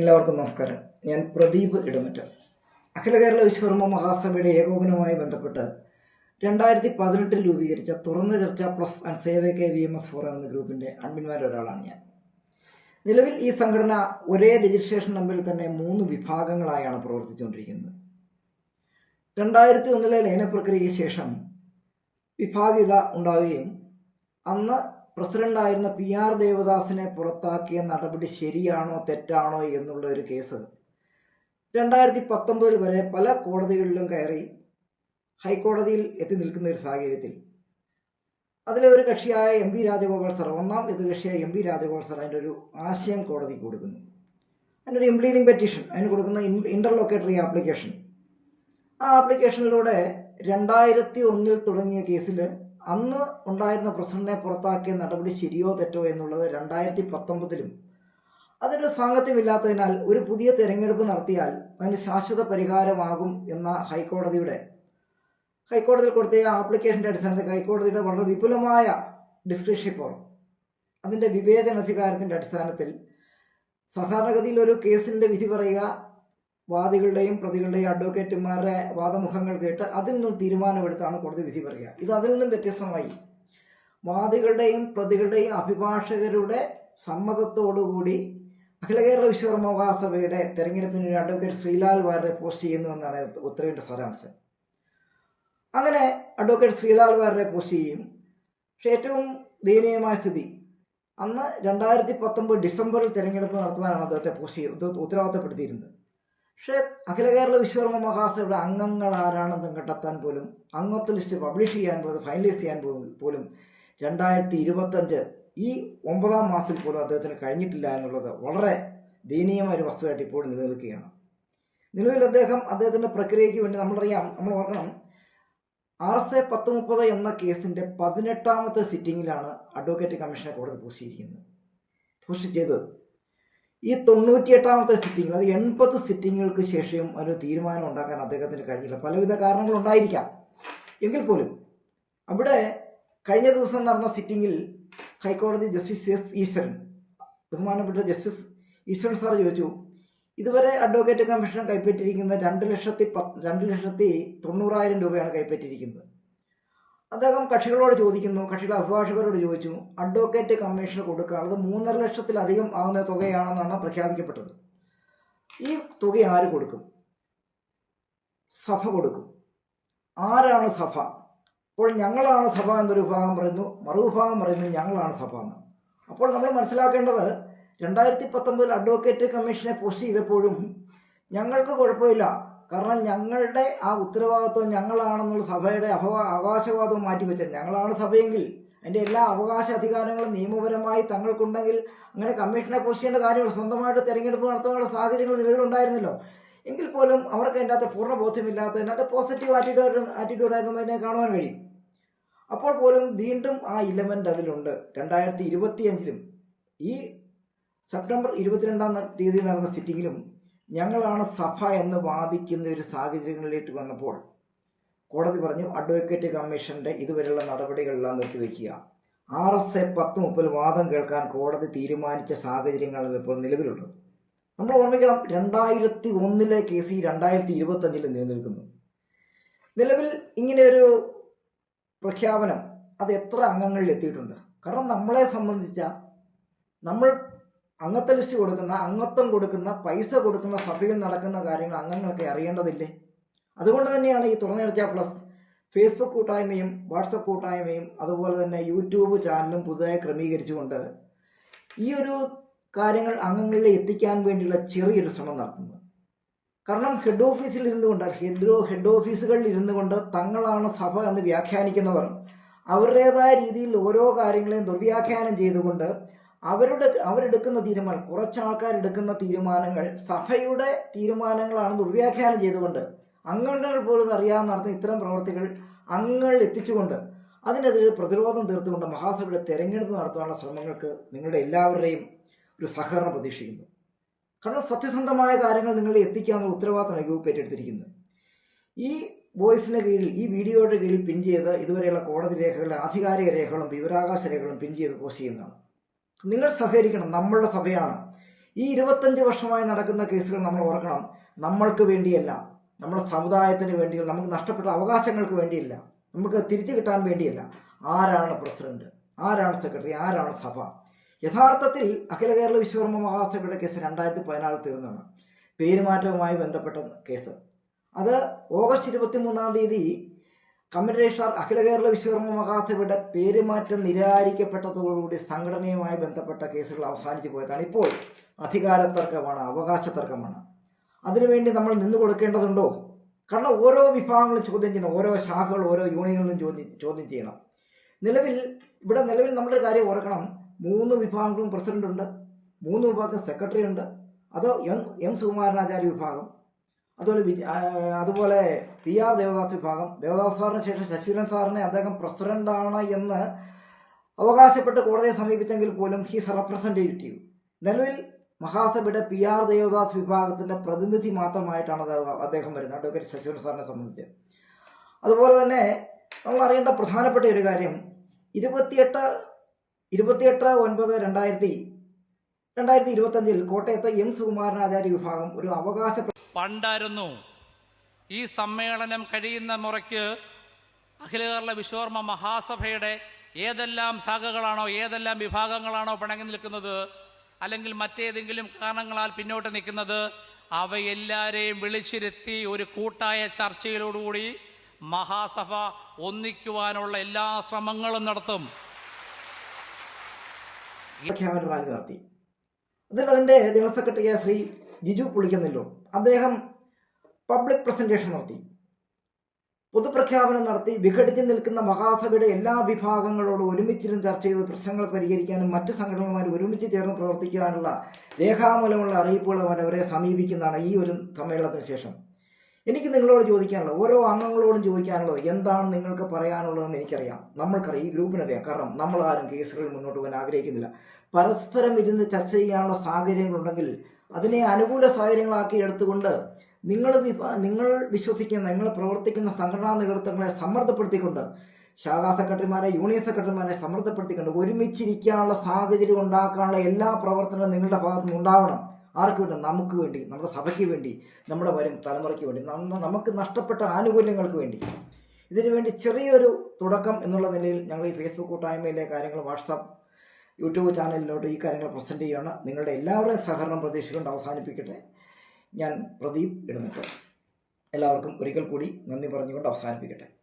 എല്ലാവർക്കും നമസ്കാരം. ഞാൻ പ്രദീപ് ഇടമറ്റ. അഖില കേരള വിശ്വകർമ്മ മഹാസഭയുടെ ഏകോപനവുമായി ബന്ധപ്പെട്ട് രണ്ടായിരത്തി പതിനെട്ടിൽ രൂപീകരിച്ച തുറന്ന ചർച്ച plus and save K V M S forum എന്ന ഗ്രൂപ്പിന്റെ അഡ്മിന്മാരൊരാളാണ് ഞാൻ. നിലവിൽ ഈ സംഘടന ഒരേ രജിസ്ട്രേഷൻ നമ്പറിൽ തന്നെ മൂന്ന് വിഭാഗങ്ങളായാണ് പ്രവർത്തിച്ചുകൊണ്ടിരിക്കുന്നത്. രണ്ടായിരത്തി ഒന്നിലെ ലയന പ്രക്രിയയ്ക്ക് ശേഷം വിഭാഗിത ഉണ്ടാവുകയും അന്ന് പ്രസിഡന്റായിരുന്ന പി ആർ ദേവദാസിനെ പുറത്താക്കിയ നടപടി ശരിയാണോ തെറ്റാണോ എന്നുള്ള ഒരു കേസ്. രണ്ടായിരത്തി പത്തൊമ്പതിൽ വരെ പല കോടതികളിലും കയറി ഹൈക്കോടതിയിൽ എത്തി നിൽക്കുന്ന ഒരു സാഹചര്യത്തിൽ. അതിലെ ഒരു കക്ഷിയായ എം വി രാജഗോപാൽ സാർ ഒന്നാം എതിർകക്ഷിയായ എം വി രാജഗോപാൽ സാർ അതിന്റെ ഒരു ആശയം കോടതി കൊടുക്കുന്നു. അതിന്റെ ഒരു ഇംപ്ലീഡിംഗ് പെറ്റീഷൻ അതിന് കൊടുക്കുന്ന ഇന്റർലോക്കേറ്ററി ആപ്ലിക്കേഷൻ ആ ആപ്ലിക്കേഷനിലൂടെ രണ്ടായിരത്തി ഒന്നിൽ തുടങ്ങിയ കേസിൽ അന്ന് ഉണ്ടായിരുന്ന പ്രസിഡന്റിനെ പുറത്താക്കിയ നടപടി ശരിയോ തെറ്റോ എന്നുള്ളത് രണ്ടായിരത്തി പത്തൊമ്പതിലും അതിന്റെ സാങ്കത്യമില്ലാത്തതിനാൽ ഒരു പുതിയ തെരഞ്ഞെടുപ്പ് നടത്തിയാൽ അതിന് ശാശ്വത പരിഹാരമാകും എന്ന ഹൈക്കോടതിയുടെ ഹൈക്കോടതിയിൽ കൊടുത്ത ആപ്ലിക്കേഷന്റെ അടിസ്ഥാനത്തിൽ ഹൈക്കോടതിയുടെ വളരെ വിപുലമായ ഡിസ്ക്രിപ്ഷൻ ഇപ്പോൾ. അതിന്റെ വിവേചനാധികാരത്തിന്റെ അടിസ്ഥാനത്തിൽ സാധാരണഗതിയിൽ ഒരു കേസിന്റെ വിധി പറയുക വാദികളുടെയും പ്രതികളുടെയും അഡ്വക്കേറ്റുമാരുടെ വാദമുഖങ്ങൾ കേട്ട് അതിൽ നിന്നും തീരുമാനമെടുത്താണ് കോടതി വിധി പറയുക. ഇത് അതിൽ നിന്നും വ്യത്യസ്തമായി. വാദികളുടെയും പ്രതികളുടെയും അഭിഭാഷകരുടെ സമ്മതത്തോടുകൂടി അഖില കേരള വിശ്വകർമ്മ മഹാസഭയുടെ തെരഞ്ഞെടുപ്പിന് അഡ്വക്കേറ്റ് ശ്രീലാൽ വാരെ പോസ്റ്റ് ചെയ്യുന്നു എന്നാണ് ഉത്തരവിന്റെ സാരാംശം. അങ്ങനെ അഡ്വക്കേറ്റ് ശ്രീലാൽ വാരെ പോസ്റ്റ് ചെയ്യും. പക്ഷേ ഏറ്റവും ദയനീയമായ സ്ഥിതി അന്ന് രണ്ടായിരത്തി പത്തൊമ്പത് ഡിസംബറിൽ തെരഞ്ഞെടുപ്പ് നടത്തുവാനാണ് അദ്ദേഹത്തെ പോസ്റ്റ് ചെയ്ത് ഉത്തരവാദിത്തപ്പെടുത്തിയിരുന്നത്. പക്ഷേ അഖില കേരള വിശ്വകർമ്മ മഹാസഭയുടെ അംഗങ്ങൾ ആരാണെന്ന് കണ്ടെത്താൻ പോലും അംഗത്വ ലിസ്റ്റ് പബ്ലിഷ് ചെയ്യാൻ പോലും ഫൈനലൈസ് ചെയ്യാൻ പോലും പോലും രണ്ടായിരത്തി ഇരുപത്തഞ്ച് ഈ ഒമ്പതാം മാസത്തിൽ പോലും അദ്ദേഹത്തിന് കഴിഞ്ഞിട്ടില്ല എന്നുള്ളത് വളരെ ദയനീയമായ ഒരു വസ്തുവായിട്ട് ഇപ്പോഴും നിലനിൽക്കുകയാണ്. നിലവിൽ അദ്ദേഹം അദ്ദേഹത്തിന്റെ പ്രക്രിയയ്ക്ക് വേണ്ടി നമ്മളറിയാം നമ്മൾ ഓർക്കണം ആർ എസ് എ പത്ത് മുപ്പത് എന്ന കേസിന്റെ പതിനെട്ടാമത്തെ സിറ്റിങ്ങിലാണ് അഡ്വക്കേറ്റ് കമ്മീഷനെ കോടതി പോസ്റ്റ് ചെയ്തിരിക്കുന്നത്. പോസ്റ്റ് ചെയ്തത് ഈ തൊണ്ണൂറ്റിയെട്ടാമത്തെ സിറ്റിംഗ് അത് എൺപത് സിറ്റിങ്ങുകൾക്ക് ശേഷം ഒരു തീരുമാനം ഉണ്ടാക്കാൻ അദ്ദേഹത്തിന് കഴിഞ്ഞില്ല. പലവിധ കാരണങ്ങളുണ്ടായിരിക്കാം എങ്കിൽ പോലും അവിടെ കഴിഞ്ഞ ദിവസം നടന്ന സിറ്റിങ്ങിൽ ഹൈക്കോടതി ജസ്റ്റിസ് എസ് ഈശ്വരൻ ബഹുമാനപ്പെട്ട ജസ്റ്റിസ് ഈശ്വരൻ സാർ ചോദിച്ചു ഇതുവരെ അഡ്വക്കേറ്റ് കമ്മീഷൻ കൈപ്പറ്റിയിരിക്കുന്ന രണ്ട് ലക്ഷത്തി പത്ത് രണ്ട് ലക്ഷത്തി തൊണ്ണൂറായിരം രൂപയാണ് കൈപ്പറ്റിയിരിക്കുന്നത്. അദ്ദേഹം കക്ഷികളോട് ചോദിക്കുന്നു കക്ഷികളെ അഭിഭാഷകരോട് ചോദിച്ചു അഡ്വക്കേറ്റ് കമ്മീഷന് കൊടുക്കാനുള്ളത് മൂന്നര ലക്ഷത്തിലധികം ആകുന്ന തുകയാണെന്നാണ് പ്രഖ്യാപിക്കപ്പെട്ടത്. ഈ തുക ആര് കൊടുക്കും? സഭ കൊടുക്കും. ആരാണ് സഭ? അപ്പോൾ ഞങ്ങളാണ് സഭ എന്നൊരു വിഭാഗം പറയുന്നു. മറുവിഭാഗം പറയുന്നു ഞങ്ങളാണ് സഭ എന്ന്. അപ്പോൾ നമ്മൾ മനസ്സിലാക്കേണ്ടത് രണ്ടായിരത്തി പത്തൊമ്പതിൽ അഡ്വക്കേറ്റ് കമ്മീഷനെ പോസ്റ്റ് ചെയ്തപ്പോഴും ഞങ്ങൾക്ക് കുഴപ്പമില്ല. കാരണം ഞങ്ങളുടെ ആ ഉത്തരവാദിത്വം ഞങ്ങളാണെന്നുള്ള സഭയുടെ അഭവ അവകാശവാദവും മാറ്റിവെച്ചത്. ഞങ്ങളാണ് സഭയെങ്കിൽ അതിന്റെ എല്ലാ അവകാശ അധികാരങ്ങളും നിയമപരമായി തങ്ങൾക്കുണ്ടെങ്കിൽ അങ്ങനെ കമ്മീഷനെ പോസ്റ്റ് ചെയ്യേണ്ട കാര്യങ്ങൾ സ്വന്തമായിട്ട് തെരഞ്ഞെടുപ്പ് നടത്താനുള്ള സാഹചര്യങ്ങൾ നിലവിലുണ്ടായിരുന്നല്ലോ. എങ്കിൽ പോലും അവർക്ക് അതിന്റെ അകത്ത് പൂർണ ബോധ്യമില്ലാത്തതിനകത്ത് പോസിറ്റീവ് ആറ്റിറ്റ്യൂഡ് അതിനെ കാണുവാൻ കഴിയും. അപ്പോൾ പോലും വീണ്ടും ആ ഇലമെന്റ് അതിലുണ്ട്. രണ്ടായിരത്തി ഇരുപത്തിയഞ്ചിലും ഈ സെപ്റ്റംബർ ഇരുപത്തിരണ്ടാം തീയതി നടന്ന സിറ്റിങ്ങിലും ഞങ്ങളാണ് സഭ എന്ന് വാദിക്കുന്ന ഒരു സാഹചര്യങ്ങളിലേക്ക് വന്നപ്പോൾ കോടതി പറഞ്ഞു അഡ്വക്കേറ്റ് കമ്മീഷന്റെ ഇതുവരെയുള്ള നടപടികളെല്ലാം നിർത്തിവെക്കുക ആർ എസ് എ പത്ത് മുപ്പത് വാദം കേൾക്കാൻ കോടതി തീരുമാനിച്ച സാഹചര്യങ്ങളാണ് ഇപ്പോൾ നിലവിലുള്ളത് നമ്മൾ ഓർമ്മിക്കണം രണ്ടായിരത്തി ഒന്നിലെ കേസ് ഈ രണ്ടായിരത്തി ഇരുപത്തഞ്ചിൽ നിലനിൽക്കുന്നു. നിലവിൽ ഇങ്ങനെയൊരു പ്രഖ്യാപനം അത് എത്ര അംഗങ്ങളിൽ എത്തിയിട്ടുണ്ട്? കാരണം നമ്മളെ സംബന്ധിച്ച നമ്മൾ അംഗത്വ ലിസ്റ്റ് കൊടുക്കുന്ന അംഗത്വം കൊടുക്കുന്ന പൈസ കൊടുക്കുന്ന സഭയിൽ നടക്കുന്ന കാര്യങ്ങൾ അംഗങ്ങളൊക്കെ അറിയേണ്ടതില്ലേ? അതുകൊണ്ട് തന്നെയാണ് ഈ തുറന്നടച്ച പ്ലസ് ഫേസ്ബുക്ക് കൂട്ടായ്മയും വാട്സപ്പ് കൂട്ടായ്മയും അതുപോലെ തന്നെ യൂട്യൂബ് ചാനലും പുതുതായി ക്രമീകരിച്ചുകൊണ്ട് ഈ ഒരു കാര്യങ്ങൾ അംഗങ്ങളിൽ എത്തിക്കാൻ വേണ്ടിയുള്ള ചെറിയൊരു ശ്രമം നടത്തുന്നത് കാരണം ഹെഡ് ഓഫീസിൽ ഇരുന്നു കൊണ്ട് ഹെഡ് ഹെഡ് ഓഫീസുകളിൽ ഇരുന്നു കൊണ്ട് തങ്ങളാണ് സഭ എന്ന് വ്യാഖ്യാനിക്കുന്നവർ അവരുടേതായ രീതിയിൽ ഓരോ കാര്യങ്ങളെയും ദുർവ്യാഖ്യാനം ചെയ്തുകൊണ്ട് അവരുടെ അവരെടുക്കുന്ന തീരുമാനം കുറച്ച് ആൾക്കാർ എടുക്കുന്ന തീരുമാനങ്ങൾ സഭയുടെ തീരുമാനങ്ങളാണ് ദുർവ്യാഖ്യാനം ചെയ്തുകൊണ്ട് അംഗങ്ങൾ പോലും അറിയാതെ നടത്തുന്ന ഇത്തരം പ്രവർത്തികൾ അംഗങ്ങൾ എത്തിച്ചുകൊണ്ട് അതിനെതിരെ പ്രതിരോധം തീർത്തുകൊണ്ട് മഹാസഭയുടെ തെരഞ്ഞെടുപ്പ് നടത്താനുള്ള ശ്രമങ്ങൾക്ക് നിങ്ങളുടെ എല്ലാവരുടെയും ഒരു സഹകരണം പ്രതീക്ഷിക്കുന്നു. കാരണം സത്യസന്ധമായ കാര്യങ്ങൾ നിങ്ങളെ എത്തിക്കാനുള്ള ഉത്തരവാദിത്തമാണ് ഗ്രൂപ്പ് ഏറ്റെടുത്തിരിക്കുന്നത്. ഈ വോയിസിന് കീഴിൽ ഈ വീഡിയോയുടെ കീഴിൽ പിൻ ചെയ്ത് ഇതുവരെയുള്ള കോടതി രേഖകളും ആധികാരിക രേഖകളും വിവരാകാശ രേഖകളും പിൻ ചെയ്ത് പോസ്റ്റ് ചെയ്യുന്നതാണ്. നിങ്ങൾ സഹകരിക്കണം നമ്മളുടെ സഭയാണ്. ഈ ഇരുപത്തഞ്ച് വർഷമായി നടക്കുന്ന കേസുകൾ നമ്മൾ ഓർക്കണം. നമ്മൾക്ക് വേണ്ടിയല്ല. നമ്മുടെ സമുദായത്തിന് വേണ്ടിയല്ല. നമുക്ക് നഷ്ടപ്പെട്ട അവകാശങ്ങൾക്ക് വേണ്ടിയല്ല. നമുക്ക് തിരിച്ചു കിട്ടാൻ വേണ്ടിയല്ല. ആരാണ് പ്രസിഡന്റ്? ആരാണ് സെക്രട്ടറി? ആരാണ് സഭ? യഥാർത്ഥത്തിൽ അഖില കേരള വിശ്വകർമ്മ മഹാസഭയുടെ കേസ് രണ്ടായിരത്തി പതിനാറിൽ തീർന്നതാണ്. പേരുമാറ്റവുമായി ബന്ധപ്പെട്ട കേസ്. അത് ഓഗസ്റ്റ് ഇരുപത്തി മൂന്നാം തീയതി രജിസ്ട്രാർ അഖില കേരള വിശ്വകർമ്മ മഹാസഭയുടെ പേരുമാറ്റം നിരാകരിക്കപ്പെട്ടതോടുകൂടി സംഘടനയുമായി ബന്ധപ്പെട്ട കേസുകൾ അവസാനിച്ചു പോയതാണ്. ഇപ്പോൾ അധികാര തർക്കമാണ് അവകാശ തർക്കമാണ്. അതിനുവേണ്ടി നമ്മൾ നിന്നു കൊടുക്കേണ്ടതുണ്ടോ? കാരണം ഓരോ വിഭാഗങ്ങളും ചോദ്യം ചെയ്യണം ഓരോ ശാഖകൾ ഓരോ യൂണിയനുകളും ചോദ്യം ചോദ്യം ചെയ്യണം. നിലവിൽ ഇവിടെ നിലവിൽ നമ്മളൊരു കാര്യം ഓർക്കണം. മൂന്ന് വിഭാഗങ്ങളും പ്രസിഡന്റ് ഉണ്ട് മൂന്ന് വിഭാഗം സെക്രട്ടറി ഉണ്ട് അത് എം എം സുകുമാരനാചാര്യ വിഭാഗം. അതുപോലെ അതുപോലെ പി ആർ ദേവദാസ് വിഭാഗം. ദേവദാസ് സാറിന് ശേഷം ശശിധരൻ സാറിനെ അദ്ദേഹം പ്രസിഡന്റാണ് എന്ന് അവകാശപ്പെട്ട് കോടതിയെ സമീപിച്ചെങ്കിൽ പോലും ഹീസ് റെപ്രസെന്റേറ്റീവ് നിലവിൽ മഹാസഭയുടെ പി ആർ ദേവദാസ് വിഭാഗത്തിന്റെ പ്രതിനിധി മാത്രമായിട്ടാണ് അദ്ദേഹം വരുന്നത്. അഡ്വക്കേറ്റ് ശശിധരൻ സാറിനെ സംബന്ധിച്ച്. അതുപോലെ തന്നെ നമ്മൾ അറിയേണ്ട പ്രധാനപ്പെട്ട ഒരു കാര്യം. ഇരുപത്തിയെട്ട് ഇരുപത്തിയെട്ട് ഒൻപത് രണ്ടായിരത്തി രണ്ടായിരത്തി ഇരുപത്തഞ്ചിൽ കോട്ടയത്ത് എം സുകുമാരനാചാര്യ വിഭാഗം ഒരു അവകാശ പണ്ടായിരുന്നു ഈ സമ്മേളനം കഴിയുന്ന മുറയ്ക്ക് അഖില കേരള വിശ്വകർമ്മ മഹാസഭയുടെ ഏതെല്ലാം ശാഖകളാണോ ഏതെല്ലാം വിഭാഗങ്ങളാണോ പിണങ്ങി നിൽക്കുന്നത് അല്ലെങ്കിൽ മറ്റേതെങ്കിലും കാരണങ്ങളാൽ പിന്നോട്ട് നിൽക്കുന്നത് അവയെല്ലാരെയും വിളിച്ചിരുത്തി ഒരു കൂട്ടായ ചർച്ചയിലോടുകൂടി മഹാസഭ ഒന്നിക്കുവാനുള്ള എല്ലാ ശ്രമങ്ങളും നടത്തും. പ്രഖ്യാപന റാലി നടത്തി. അതിൽ അതിന്റെ ജനറൽ സെക്രട്ടറിയായ ശ്രീ ജിജു പുളിക്കുന്നില്ലോ അദ്ദേഹം പബ്ലിക് പ്രസന്റേഷൻ നടത്തി. പൊതുപ്രഖ്യാപനം നടത്തി. വിഘടിച്ച് നിൽക്കുന്ന മഹാസഭയുടെ എല്ലാ വിഭാഗങ്ങളോടും ഒരുമിച്ചിരുന്ന് ചർച്ച ചെയ്ത് പ്രശ്നങ്ങൾ പരിഹരിക്കാനും മറ്റ് സംഘടനകളുമായി ഒരുമിച്ച് ചേർന്ന് പ്രവർത്തിക്കാനുള്ള രേഖാമൂലമുള്ള അറിയിപ്പുകളുമായി അവരെ സമീപിക്കുന്നതാണ് ഈ ഒരു സമ്മേളനത്തിന് ശേഷം. എനിക്ക് നിങ്ങളോട് ചോദിക്കാനുള്ളത് ഓരോ അംഗങ്ങളോടും ചോദിക്കാനുള്ളത് എന്താണ് നിങ്ങൾക്ക് പറയാനുള്ളതെന്ന് എനിക്കറിയാം. നമ്മൾക്കറിയാം ഈ ഗ്രൂപ്പിനറിയാം കാരണം നമ്മൾ ആരും കേസുകൾ മുന്നോട്ട് പോകാൻ ആഗ്രഹിക്കുന്നില്ല. പരസ്പരം ഇരുന്ന് ചർച്ച ചെയ്യാനുള്ള സാഹചര്യങ്ങളുണ്ടെങ്കിൽ അതിനെ അനുകൂല സാഹചര്യങ്ങളാക്കി എടുത്തുകൊണ്ട് നിങ്ങൾ നിങ്ങൾ വിശ്വസിക്കുന്ന നിങ്ങൾ പ്രവർത്തിക്കുന്ന സംഘടനാ നേതൃത്വങ്ങളെ സമ്മർദ്ദപ്പെടുത്തിക്കൊണ്ട് ശാഖാ സെക്രട്ടറിമാരെ യൂണിയൻ സെക്രട്ടറിമാരെ സമ്മർദ്ദപ്പെടുത്തിക്കൊണ്ട് ഒരുമിച്ചിരിക്കാനുള്ള സാഹചര്യം ഉണ്ടാക്കാനുള്ള എല്ലാ പ്രവർത്തനവും നിങ്ങളുടെ ഭാഗത്തുനിന്ന് ഉണ്ടാവണം. ആർക്ക് വേണ്ടി? നമുക്ക് വേണ്ടി നമ്മുടെ സഭയ്ക്ക് വേണ്ടി നമ്മുടെ വരും തലമുറയ്ക്ക് വേണ്ടി നമുക്ക് നഷ്ടപ്പെട്ട ആനുകൂല്യങ്ങൾക്ക് വേണ്ടി. ഇതിനു വേണ്ടി ചെറിയൊരു തുടക്കം എന്നുള്ള നിലയിൽ ഞങ്ങൾ ഈ ഫേസ്ബുക്ക് കൂട്ടായ്മയിലെ കാര്യങ്ങൾ വാട്സാപ്പ് യൂട്യൂബ് ചാനലിലോട്ട് ഈ കാര്യങ്ങൾ പ്രസന്റ് ചെയ്യുകയാണ്. നിങ്ങളുടെ എല്ലാവരുടെയും സഹകരണം പ്രതീക്ഷിച്ചുകൊണ്ട് അവസാനിപ്പിക്കട്ടെ. ഞാൻ പ്രദീപ് ഇടുന്നിട്ട്. എല്ലാവർക്കും ഒരിക്കൽ കൂടി നന്ദി പറഞ്ഞുകൊണ്ട് അവസാനിപ്പിക്കട്ടെ.